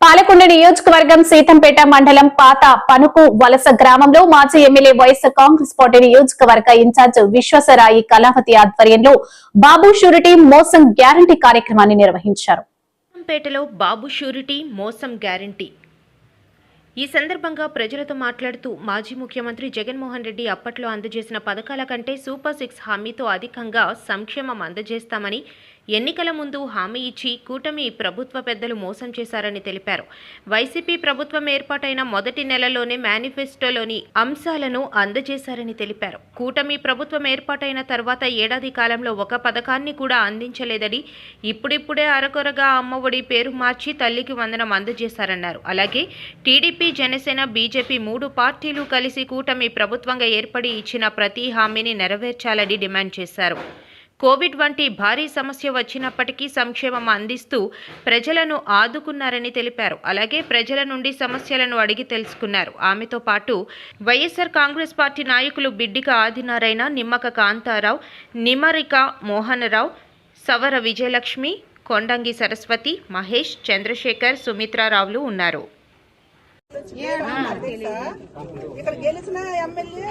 పాలకొండ నియోజకవర్గం సీతంపేట మండలం పాత పనుకు వలస గ్రామంలో మాజీ ఎమ్మెల్యే వైఎస్ కాంగ్రెస్ పార్టీ నియోజకవర్గ ఇన్ఛార్జ్ విశ్వసరాయి కళావతి ఆధ్వర్యంలో బాబు షూరిటీ మోసం గ్యారంటీ కార్యక్రమాన్ని నిర్వహించారు. పేటలో బాబు షూరిటీ మోసం గ్యారంటీ ఈ సందర్భంగా ప్రజలతో మాట్లాడుతూ మాజీ ముఖ్యమంత్రి జగన్మోహన్ రెడ్డి అప్పట్లో అందజేసిన పథకాల కంటే సూపర్ సిక్స్ హామీతో అధికంగా సంక్షేమం అందజేస్తామని ఎన్నికల ముందు హామీ ఇచ్చి కూటమి ప్రభుత్వ పెద్దలు మోసం చేశారని తెలిపారు. వైసీపీ ప్రభుత్వం ఏర్పాటైన మొదటి నెలలోనే మేనిఫెస్టోలోని అంశాలను అందజేశారని తెలిపారు. కూటమి ప్రభుత్వం ఏర్పాటైన తర్వాత ఏడాది కాలంలో ఒక పథకాన్ని కూడా అందించలేదని ఇప్పుడిప్పుడే అరకొరగా అమ్మఒడి పేరు మార్చి తల్లికి వందనం అందజేశారన్నారు. అలాగే టీడీపీ జనసేన బీజేపీ మూడు పార్టీలు కలిసి కూటమి ప్రభుత్వంగా ఏర్పడి ఇచ్చిన ప్రతి హామీని నెరవేర్చాలని డిమాండ్ చేశారు. కోవిడ్ వంటి భారీ సమస్య వచ్చినప్పటికీ సంక్షేమం అందిస్తూ ప్రజలను ఆదుకున్నారని తెలిపారు. అలాగే ప్రజల నుండి సమస్యలను అడిగి తెలుసుకున్నారు. ఆమెతో పాటు వైఎస్ఆర్ కాంగ్రెస్ పార్టీ నాయకులు బిడ్డిక ఆదినారాయణ నిమ్మక కాంతారావు నిమరిక మోహనరావు సవర విజయలక్ష్మి కొండంగి సరస్వతి మహేష్ చంద్రశేఖర్ సుమిత్రారావులు ఉన్నారు. ఇక్కడ గెలిచిన ఎమ్మెల్యే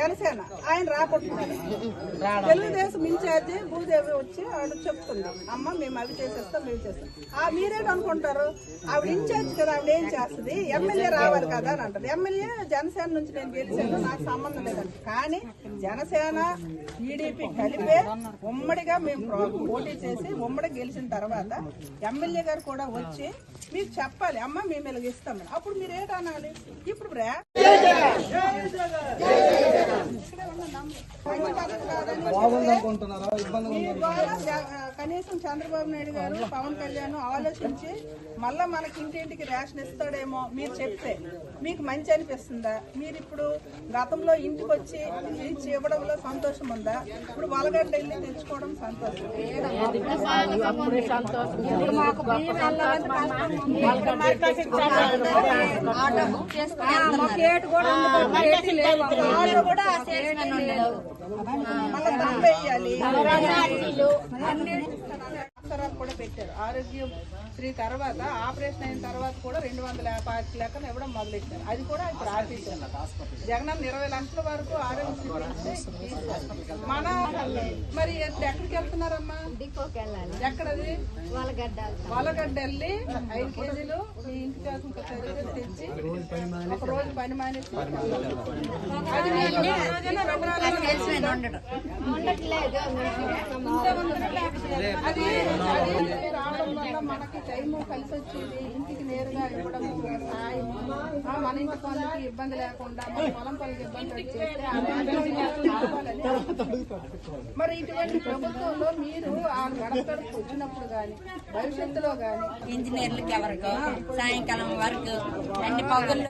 జనసేన. ఆయన రాకుంటున్నారు తెలుగుదేశం ఇన్ఛార్జి భూదేవి వచ్చి ఆవిడ చెప్తుంది అమ్మ మేము అవి చేసేస్తాం మేము చేస్తాం. ఆ మీరేం అనుకుంటారు? ఆవిడ ఇన్ఛార్జ్ కదా ఆవిడ ఏం చేస్తుంది? ఎమ్మెల్యే రావాలి కదా అని అంటారు ఎమ్మెల్యే జనసేన నుంచి నేను గెలిచాను నాకు సంబంధం లేదంట. కానీ జనసేన టీడీపీ కలిపే ఉమ్మడిగా మేము ప్రో- పోటీ చేసి ఉమ్మడి గెలిచిన తర్వాత ఎమ్మెల్యే గారు కూడా వచ్చి మీకు చెప్పాలి అమ్మ మేము ఇస్తామని అప్పుడు మీరు ఏంటనాలి ఇప్పుడు రా. బాగుందనుకుంటున్నారా? ఇబ్బంది ఉందా కనీసం చంద్రబాబు నాయుడు గారు పవన్ కళ్యాణ్ ఆలోచించి మళ్ళా మనకి ఇంటింటికి రేషన్ ఇస్తాడేమో మీరు చెప్తే మీకు మంచి అనిపిస్తుందా? మీరు ఇప్పుడు గతంలో ఇంటికి వచ్చి ఇచ్చి ఇవ్వడంలో సంతోషం ఉందా? ఇప్పుడు వలగడ్డ వెళ్ళి తెచ్చుకోవడం సంతోషం. ఆటో కూడా మళ్ళీ దండ వేయాలి. తర్వాత కూడా పెట్టారు. ఆరోగ్యం శ్రీ తర్వాత ఆపరేషన్ అయిన తర్వాత కూడా రెండు వందల పాతి లెక్కన ఇవ్వడం మొదలెట్టారు. అది కూడా ఇప్పుడు ఆపేసారు జగనన్న ఇరవై లక్షల వరకు ఆరోగ్యశ్రీ మన మరి ఎక్కడికి వెళ్తున్నారమ్మా? ఎక్కడది? వలగడ్డ వెళ్ళి ఐదు కేజీలు మీ కావాల్సిన సరుకులు తెచ్చి ఒక రోజు పని మానేసి అది రావడం వల్ల మనకి టైం కలిసి వచ్చేది ఇంటికి నేరుగా ఇవ్వడం సాయం. మన ఇంటి పనులకి ఇబ్బంది లేకుండా మన పొలం పనులకి ఇబ్బంది కావాలని మరి ఇటువంటి ప్రభుత్వంలో మీరు ఆ గడప కానీ భవిష్యత్తులో కానీ ఇంజనీర్లకి ఎవరికి సాయంకాలం వరకు అన్ని పగుళ్ళు